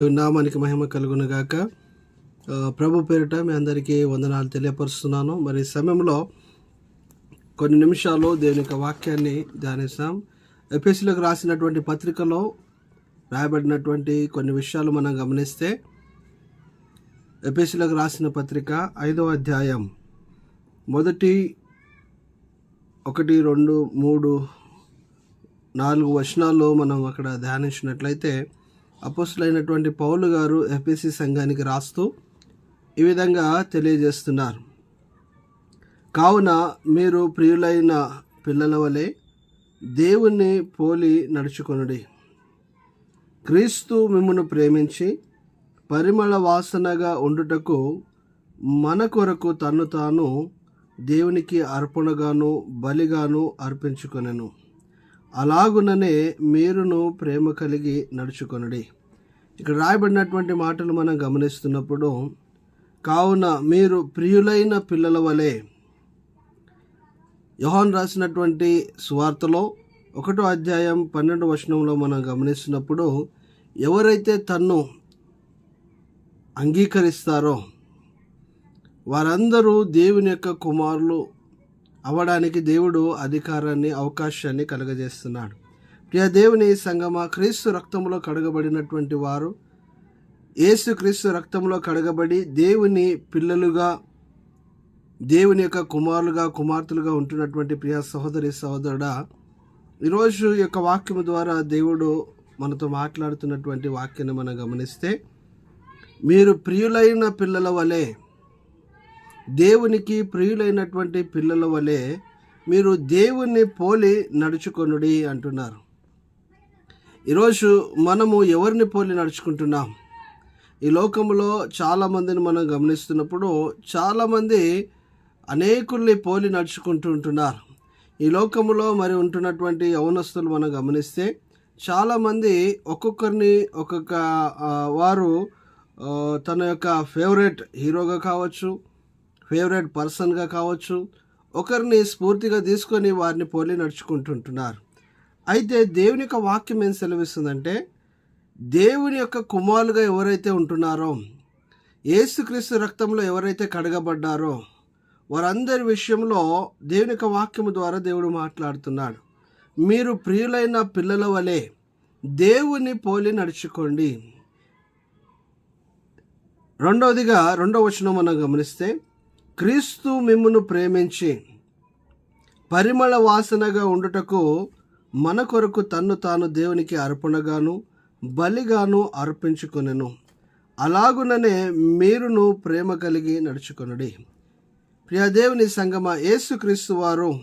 నామానికి మహిమ కలుగునుగాక ప్రభు పేరిట మీ అందరికీ వందనాలు తెలియపరుస్తున్నాను. మరి సమయంలో కొన్ని నిమిషాలు దేవుని యొక్క వాక్యాన్ని ధ్యానిస్తాం. ఎపిఎస్సీలకు రాసినటువంటి పత్రికలో రాయబడినటువంటి కొన్ని విషయాలు మనం గమనిస్తే ఎపిఎస్సీలకు రాసిన పత్రిక ఐదవ అధ్యాయం మొదటి ఒకటి రెండు మూడు నాలుగు వచనాల్లో మనం అక్కడ ధ్యానించినట్లయితే అపోస్తులైనటువంటి పౌలు గారు ఎఫ్ఎస్సి సంఘానికి రాస్తూ ఈ విధంగా తెలియజేస్తున్నారు. కావున మీరు ప్రియులైన పిల్లల వలె దేవుణ్ణి పోలి నడుచుకొనుడి. క్రీస్తు మిమ్మను ప్రేమించి పరిమళ వాసనగా ఉండుటకు మన కొరకు తను తాను దేవునికి అర్పణగాను బలిగాను అర్పించుకొనెను. అలాగుననే మీరును ప్రేమ కలిగి నడుచుకొనడి. ఇక్కడ రాయబడినటువంటి మాటలు మనం గమనిస్తున్నప్పుడు కావున మీరు ప్రియులైన పిల్లల వలె యోహాన్ రాసినటువంటి సువార్తలో ఒకటో అధ్యాయం పన్నెండు వచనంలో మనం గమనిస్తున్నప్పుడు ఎవరైతే తన్ను అంగీకరిస్తారో వారందరూ దేవుని యొక్క కుమారులు అవ్వడానికి దేవుడు అధికారాన్ని అవకాశాన్ని కలగజేస్తున్నాడు. ప్రియ దేవుని సంగమ క్రీస్తు రక్తంలో కడగబడినటువంటి వారు యేసు క్రీస్తు రక్తంలో కడగబడి దేవుని పిల్లలుగా దేవుని యొక్క కుమారులుగా కుమార్తెలుగా ఉంటున్నటువంటి ప్రియ సహోదరి సహోదరుడా ఈరోజు యొక్క వాక్యం ద్వారా దేవుడు మనతో మాట్లాడుతున్నటువంటి వాక్యాన్ని మనం గమనిస్తే మీరు ప్రియులైన పిల్లల వలె దేవునికి ప్రియులైనటువంటి పిల్లల వలె మీరు దేవుణ్ణి పోలి నడుచుకొనుడి అంటున్నారు. ఈరోజు మనము ఎవరిని పోలి నడుచుకుంటున్నాం? ఈ లోకంలో చాలామందిని మనం గమనిస్తున్నప్పుడు చాలామంది అనేకుల్ని పోలి నడుచుకుంటూ ఉంటున్నారు. ఈ లోకంలో మరి ఉంటున్నటువంటి యవనస్తులు మనం గమనిస్తే చాలామంది ఒక్కొక్కరిని ఒక్కొక్క వారు తన యొక్క ఫేవరెట్ హీరోగా కావచ్చు ఫేవరెట్ పర్సన్గా కావచ్చు ఒకరిని స్ఫూర్తిగా తీసుకొని వారిని పోలి నడుచుకుంటుంటున్నారు. అయితే దేవుని యొక్క వాక్యం ఏం సెలవిస్తుందంటే దేవుని యొక్క కుమారులుగా ఎవరైతే ఉంటున్నారో ఏసుక్రీస్తు రక్తంలో ఎవరైతే కడగబడ్డారో వారందరి విషయంలో దేవుని యొక్క వాక్యము ద్వారా దేవుడు మాట్లాడుతున్నాడు. మీరు ప్రియులైన పిల్లల వలె దేవుని పోలి నడుచుకోండి. రెండవదిగా రెండవ వచనం మనం గమనిస్తే క్రీస్తు మిమ్మును ప్రేమించి పరిమళ వాసనగా ఉండుటకు మన కొరకు తన్ను తాను దేవునికి అర్పణగాను బలిగాను అర్పించుకొనెను. అలాగుననే మీరును ప్రేమ కలిగి నడుచుకొనుడి. ప్రియదేవుని సంగమ యేసుక్రీస్తు వారు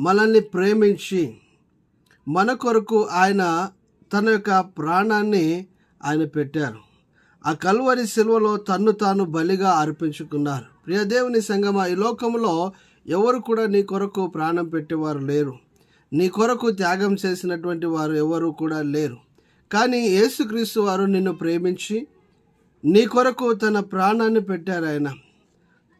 మనల్ని ప్రేమించి మన కొరకు ఆయన తన యొక్క ప్రాణాన్ని ఆయన పెట్టారు. ఆ కల్వరి శిల్వలో తన్ను తాను బలిగా అర్పించుకున్నారు. ప్రియ దేవుని సంగమ ఈ లోకంలో ఎవరు కూడా నీ కొరకు ప్రాణం పెట్టేవారు లేరు. నీ కొరకు త్యాగం చేసినటువంటి వారు ఎవరు కూడా లేరు. కానీ యేసుక్రీస్తు వారు నిన్ను ప్రేమించి నీ కొరకు తన ప్రాణాన్ని పెట్టారు ఆయన.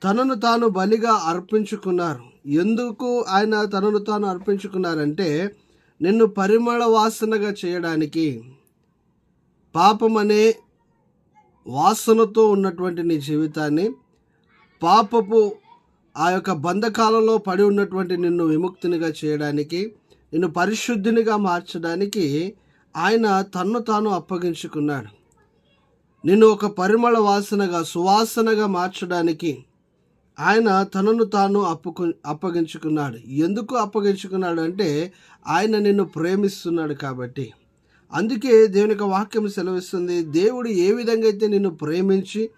తనను తాను బలిగా అర్పించుకున్నారు. ఎందుకు ఆయన తనను తాను అర్పించుకున్నారంటే నిన్ను పరిమళ వాసనగా చేయడానికి పాపం అనే వాసనతో ఉన్నటువంటి నీ జీవితాన్ని పాపపు ఆ యొక్క బంధకాలలో పడి ఉన్నటువంటి నిన్ను విముక్తినిగా చేయడానికి నిన్ను పరిశుద్ధినిగా మార్చడానికి ఆయన తన్ను తాను అప్పగించుకున్నాడు. నిన్ను ఒక పరిమళ వాసనగా సువాసనగా మార్చడానికి ఆయన తనను తాను అప్పుకు అప్పగించుకున్నాడు. ఎందుకు అప్పగించుకున్నాడు అంటే ఆయన నిన్ను ప్రేమిస్తున్నాడు కాబట్టి. అందుకే దేవుని యొక్క వాక్యం సెలవిస్తుంది దేవుడు ఏ విధంగా అయితే నిన్ను ప్రేమించి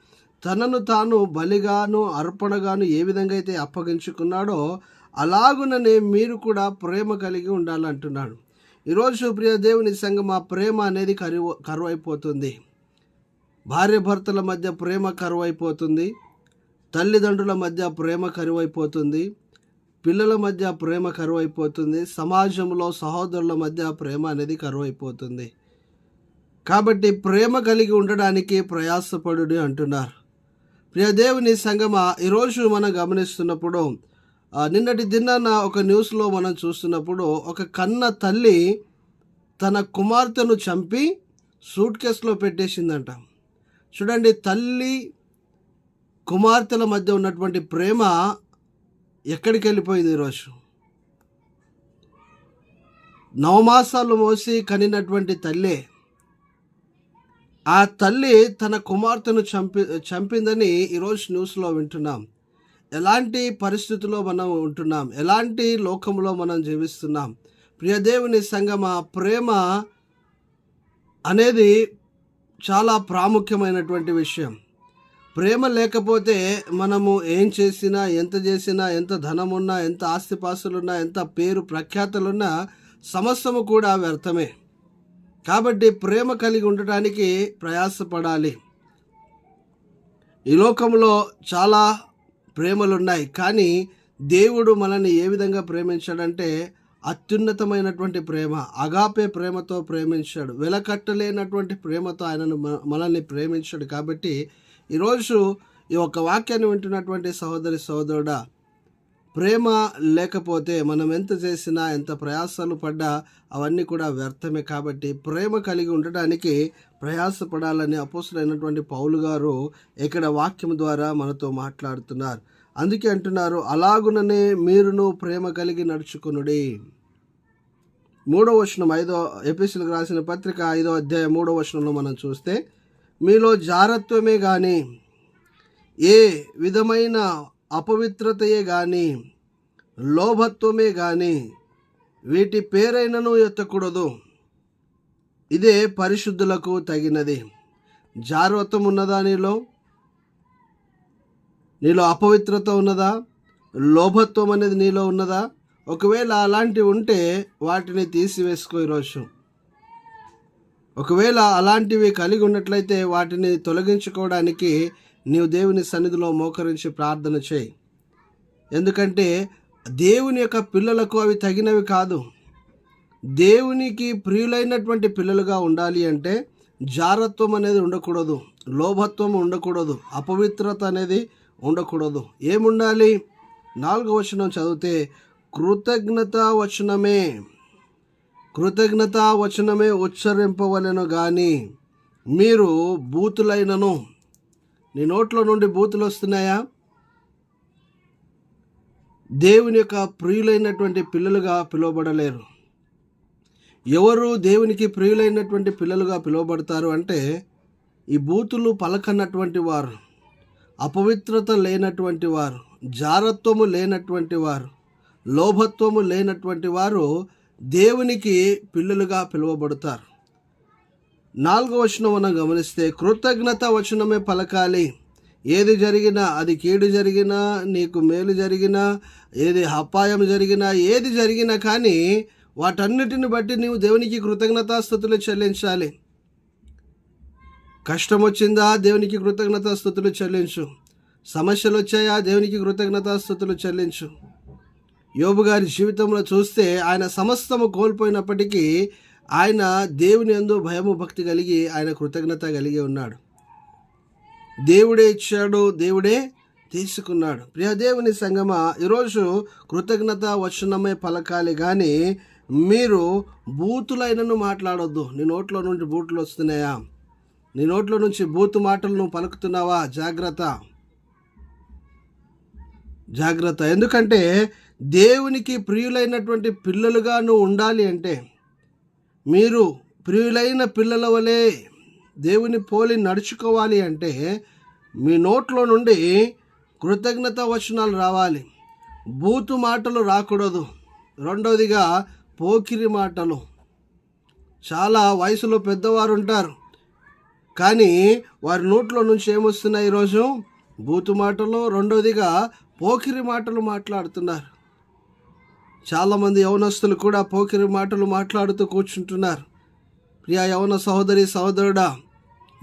తనను తాను బలిగాను అర్పణగాను ఏ విధంగా అయితే అప్పగించుకున్నాడో అలాగుననే మీరు కూడా ప్రేమ కలిగి ఉండాలంటున్నాడు. ఈరోజు ప్రియ దేవుని సంఘం ఆ ప్రేమ అనేది కరువు కరువైపోతుంది. భార్య భర్తల మధ్య ప్రేమ కరువైపోతుంది. తల్లిదండ్రుల మధ్య ప్రేమ కరువైపోతుంది. పిల్లల మధ్య ప్రేమ కరువైపోతుంది. సమాజంలో సహోదరుల మధ్య ప్రేమ అనేది కరువైపోతుంది. కాబట్టి ప్రేమ కలిగి ఉండడానికి ప్రయాసపడు అంటున్నారు. ప్రియ దేవుని సంగమ ఈరోజు మనం గమనిస్తున్నప్పుడు నిన్నటి దినాన ఒక న్యూస్లో మనం చూస్తున్నప్పుడు ఒక కన్న తల్లి తన కుమార్తెను చంపి సూట్ కేసులో పెట్టేసిందంట. చూడండి తల్లి కుమార్తెల మధ్య ఉన్నటువంటి ప్రేమ ఎక్కడికి వెళ్ళిపోయింది ఈరోజు? నవమాసాలు మోసి కనినటువంటి తల్లి ఆ తల్లి తన కుమార్తెను చంపి చంపిందని ఈరోజు న్యూస్లో వింటున్నాం. ఎలాంటి పరిస్థితుల్లో మనం ఉంటున్నాం? ఎలాంటి లోకంలో మనం జీవిస్తున్నాం? ప్రియదేవుని సంగమ ప్రేమ అనేది చాలా ప్రాముఖ్యమైనటువంటి విషయం. ప్రేమ లేకపోతే మనము ఏం చేసినా ఎంత చేసినా ఎంత ధనం ఉన్నా ఎంత ఆస్తిపాస్తులున్నా ఎంత పేరు ప్రఖ్యాతలున్నా సమస్తము కూడా వ్యర్థమే. కాబట్టి ప్రేమ కలిగి ఉండటానికి ప్రయాసపడాలి. ఈ లోకంలో చాలా ప్రేమలు ఉన్నాయి కానీ దేవుడు మనల్ని ఏ విధంగా ప్రేమించాడంటే అత్యున్నతమైనటువంటి ప్రేమ అగాపే ప్రేమతో ప్రేమించాడు వెలకట్టలేనటువంటి ప్రేమతో ఆయనను మనల్ని ప్రేమించాడు. కాబట్టి ఈరోజు ఈ యొక్క వాక్యాన్ని వింటున్నటువంటి సహోదరి సహోదరుడా ప్రేమ లేకపోతే మనం ఎంత చేసినా ఎంత ప్రయాసాలు పడ్డా అవన్నీ కూడా వ్యర్థమే. కాబట్టి ప్రేమ కలిగి ఉండటానికి ప్రయాసపడాలని అపోసులైనటువంటి పౌలు గారు ఇక్కడ వాక్యం ద్వారా మనతో మాట్లాడుతున్నారు. అందుకే అంటున్నారు అలాగుననే మీరును ప్రేమ కలిగి నడుచుకునుడి. మూడో వచనం ఐదో ఎపిసోడ్కి రాసిన పత్రిక ఐదో అధ్యాయం మూడో వచనంలో మనం చూస్తే మీలో జారత్వమే కానీ ఏ విధమైన అపవిత్రతయే కానీ లోభత్వమే కానీ వీటి పేరైనను ఎత్తకూడదు. ఇదే పరిశుద్ధులకు తగినది. జారత్వం ఉన్నదా నీలో? నీలో అపవిత్రత ఉన్నదా? లోభత్వం అనేది నీలో ఉన్నదా? ఒకవేళ అలాంటివి ఉంటే వాటిని తీసివేసుకో ఈరోజు. ఒకవేళ అలాంటివి కలిగి ఉన్నట్లయితే వాటిని తొలగించుకోవడానికి నీవు దేవుని సన్నిధిలో మోకరించి ప్రార్థన చేయి. ఎందుకంటే దేవుని యొక్క పిల్లలకు అవి తగినవి కాదు. దేవునికి ప్రియులైనటువంటి పిల్లలుగా ఉండాలి అంటే జారత్వం అనేది ఉండకూడదు లోభత్వం ఉండకూడదు అపవిత్రత అనేది ఉండకూడదు. ఏముండాలి? నాలుగో వచనం చదివితే కృతజ్ఞత వచనమే కృతజ్ఞత వచనమే ఉచ్చరింపవలెను కానీ మీరు బూతులైనను. నీ నోట్లో నుండి బూతులు వస్తున్నాయా? దేవుని యొక్క ప్రియులైనటువంటి పిల్లలుగా పిలువబడలేరు. ఎవరు దేవునికి ప్రియులైనటువంటి పిల్లలుగా పిలువబడతారు అంటే ఈ బూతులు పలకన్నటువంటి వారు అపవిత్రత లేనటువంటి వారు జారత్వము లేనటువంటి వారు లోభత్వము లేనటువంటి వారు దేవునికి పిల్లలుగా పిలువబడతారు. నాలుగో వచనం మనం గమనిస్తే కృతజ్ఞత వచనమే పలకాలి. ఏది జరిగినా అది కీడు జరిగినా నీకు మేలు జరిగినా ఏది అపాయం జరిగినా ఏది జరిగినా కానీ వాటన్నిటిని బట్టి నీవు దేవునికి కృతజ్ఞతాస్థుతులు చెల్లించాలి. కష్టం వచ్చిందా? దేవునికి కృతజ్ఞతాస్థుతులు చెల్లించు. సమస్యలు వచ్చాయా? దేవునికి కృతజ్ఞతాస్థుతులు చెల్లించు. యోబు గారి జీవితంలో చూస్తే ఆయన సమస్తము కోల్పోయినప్పటికీ ఆయన దేవుని ఎందు భయము భక్తి కలిగి ఆయన కృతజ్ఞత కలిగి ఉన్నాడు. దేవుడే ఇచ్చాడు దేవుడే తీసుకున్నాడు. ప్రియ దేవుని సంగమ ఈరోజు కృతజ్ఞత వచనమే పలకాలి కానీ మీరు బూతులైనను మాట్లాడొద్దు. నీ నోట్లో నుండి బూతులు వస్తున్నాయా? నీ నోట్లో నుంచి బూతు మాటలు నువ్వు పలుకుతున్నావా? జాగ్రత్త. జాగ్రత్త. ఎందుకంటే దేవునికి ప్రియులైనటువంటి పిల్లలుగా నువ్వు ఉండాలి అంటే మీరు ప్రియులైన పిల్లల వలె దేవుని పోలి నడుచుకోవాలి అంటే మీ నోట్లో నుండి కృతజ్ఞత వచనాలు రావాలి. బూతు మాటలు రాకూడదు. రెండవదిగా పోకిరి మాటలు. చాలా వయసులో పెద్దవారు ఉంటారు. కానీ వారి నోట్లో నుంచి ఏమొస్తున్నాయి ఈరోజు? బూతు మాటలు. రెండవదిగా పోకిరి మాటలు మాట్లాడుతున్నారు. చాలామంది యవనస్తులు కూడా పోకిరి మాటలు మాట్లాడుతూ కూర్చుంటున్నారు. ప్రియా యవన సహోదరి సహోదరుడా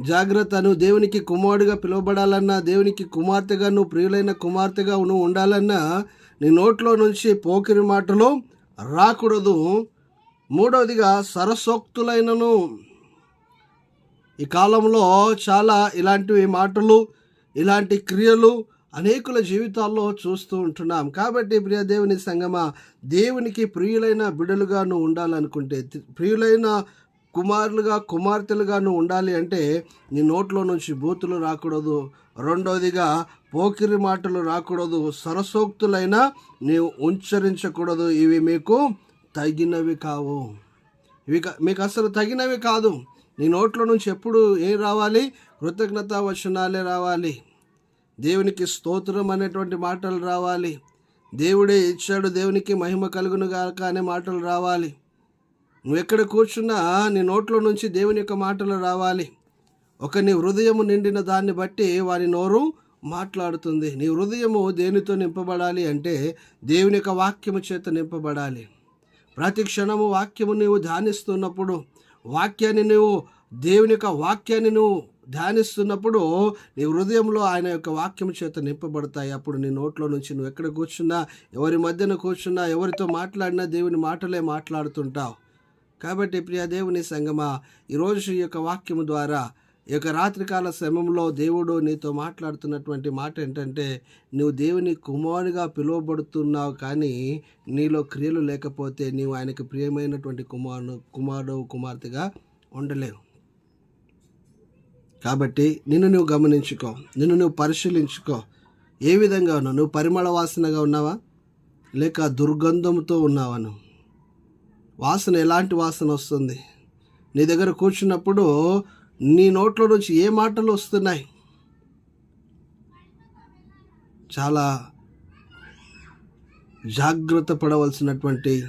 జాగ్రత్త. నువ్వు దేవునికి కుమారుడిగా పిలువబడాలన్నా దేవునికి కుమార్తెగా నువ్వు ప్రియులైన కుమార్తెగా నువ్వు ఉండాలన్నా నీ నోట్లో నుంచి పోకిరి మాటలు రాకూడదు. మూడవదిగా సరసోక్తులైనను. ఈ కాలంలో చాలా ఇలాంటివి మాటలు ఇలాంటి క్రియలు అనేకుల జీవితాల్లో చూస్తూ ఉంటున్నాం. కాబట్టి ప్రియదేవుని సంగమ దేవునికి ప్రియులైన బిడలుగా నువ్వు ఉండాలనుకుంటే ప్రియులైన కుమారులుగా కుమార్తెలుగా నువ్వు ఉండాలి అంటే నీ నోట్లో నుంచి బూతులు రాకూడదు. రెండవదిగా పోకిరి మాటలు రాకూడదు. సరసోక్తులైన నీవు ఉచ్చరించకూడదు. ఇవి మీకు తగినవి కావు. ఇవి మీకు అసలు తగినవి కాదు. నీ నోట్లో నుంచి ఎప్పుడు ఏం రావాలి? కృతజ్ఞతా వచనాలే రావాలి. దేవునికి స్తోత్రం అనేటువంటి మాటలు రావాలి. దేవుడే ఇచ్చాడు దేవునికి మహిమ కలుగును గాక అనే మాటలు రావాలి. నువ్వు ఎక్కడ కూర్చున్నా నీ నోట్లో నుంచి దేవుని యొక్క మాటలు రావాలి. ఒక నీ హృదయము నిండిన దాన్ని బట్టి వారి నోరు మాట్లాడుతుంది. నీ హృదయము దేనితో నింపబడాలి అంటే దేవుని యొక్క వాక్యము చేత నింపబడాలి. ప్రతి క్షణము వాక్యము నీవు ధ్యానిస్తున్నప్పుడు వాక్యాన్ని నువ్వు దేవుని యొక్క వాక్యాన్ని నువ్వు ధ్యానిస్తున్నప్పుడు నీ హృదయంలో ఆయన యొక్క వాక్యం చేత నింపబడతాయి. అప్పుడు నీ నోట్లో నుంచి నువ్వు ఎక్కడ కూర్చున్నా ఎవరి మధ్యన కూర్చున్నా ఎవరితో మాట్లాడినా దేవుని మాటలే మాట్లాడుతుంటావు. కాబట్టి ప్రియ దేవుని సంగమా ఈరోజు ఈ యొక్క వాక్యము ద్వారా ఈ యొక్క రాత్రికాల సమయంలో దేవుడు నీతో మాట్లాడుతున్నటువంటి మాట ఏంటంటే నువ్వు దేవుని కుమారునిగా పిలువబడుతున్నావు కానీ నీలో క్రియలు లేకపోతే నీవు ఆయనకు ప్రియమైనటువంటి కుమారుడు కుమారుడు కుమార్తెగా ఉండలేవు. కాబట్టి నిన్ను నువ్వు గమనించుకో నిన్ను నువ్వు పరిశీలించుకో. ఏ విధంగా ఉన్నావు? నువ్వు పరిమళ వాసనగా ఉన్నావా? లేక దుర్గంధంతో ఉన్నావా నువ్వు? వాసన ఎలాంటి వాసన వస్తుంది? నీ దగ్గర కూర్చున్నప్పుడు నీ నోట్లో నుంచి ఏ మాటలు వస్తున్నాయి? చాలా జాగ్రత్త పడవలసినటువంటి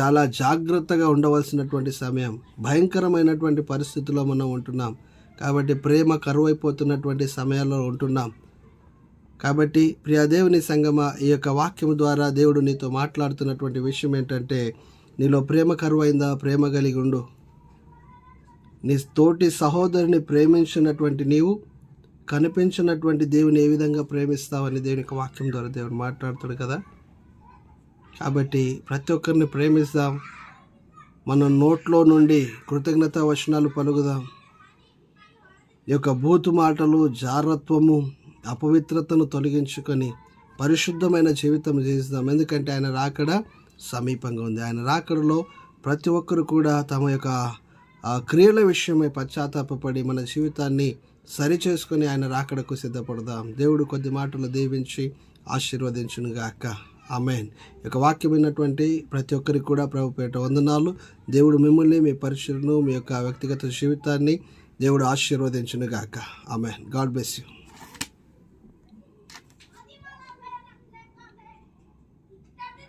చాలా జాగ్రత్తగా ఉండవలసినటువంటి సమయం భయంకరమైనటువంటి పరిస్థితిలో మనం ఉంటున్నాం. కాబట్టి ప్రేమ కరువైపోతున్నటువంటి సమయాల్లో ఉంటున్నాం. కాబట్టి ప్రియాదేవుని సంగమ ఈ యొక్క వాక్యం ద్వారా దేవుడు నీతో మాట్లాడుతున్నటువంటి విషయం ఏంటంటే నీలో ప్రేమ కరువైందా? ప్రేమ కలిగి ఉండు. నీ తోటి సహోదరుని ప్రేమించినటువంటి నీవు కనిపించినటువంటి దేవుని ఏ విధంగా ప్రేమిస్తావని దేవుని యొక్క వాక్యం ద్వారా దేవుడు మాట్లాడుతాడు కదా. కాబట్టి ప్రతి ఒక్కరిని ప్రేమిస్తాం మన నోట్లో నుండి కృతజ్ఞత వచనాలు పలుకుదాం. యొక్క బూతు మాటలు జారత్వము అపవిత్రతను తొలగించుకొని పరిశుద్ధమైన జీవితం జీవిస్తాం. ఎందుకంటే ఆయన రాకడ సమీపంగా ఉంది. ఆయన రాకడలో ప్రతి ఒక్కరు కూడా తమ యొక్క క్రియల విషయమై పశ్చాత్తాపడి మన జీవితాన్ని సరిచేసుకొని ఆయన రాకడకు సిద్ధపడదాం. దేవుడు కొద్ది మాటలు దీవించి ఆశీర్వదించునుగాక. ఆమెన్. యొక్క వాక్యం విన్నటువంటి ప్రతి ఒక్కరికి కూడా ప్రభుపేట వందనాలు. దేవుడు మిమ్మల్ని మీ పరిశీలన మీ యొక్క వ్యక్తిగత జీవితాన్ని దేవుడు ఆశీర్వదించును గాక ఆమె గాడ్ బ్లెస్ యూ.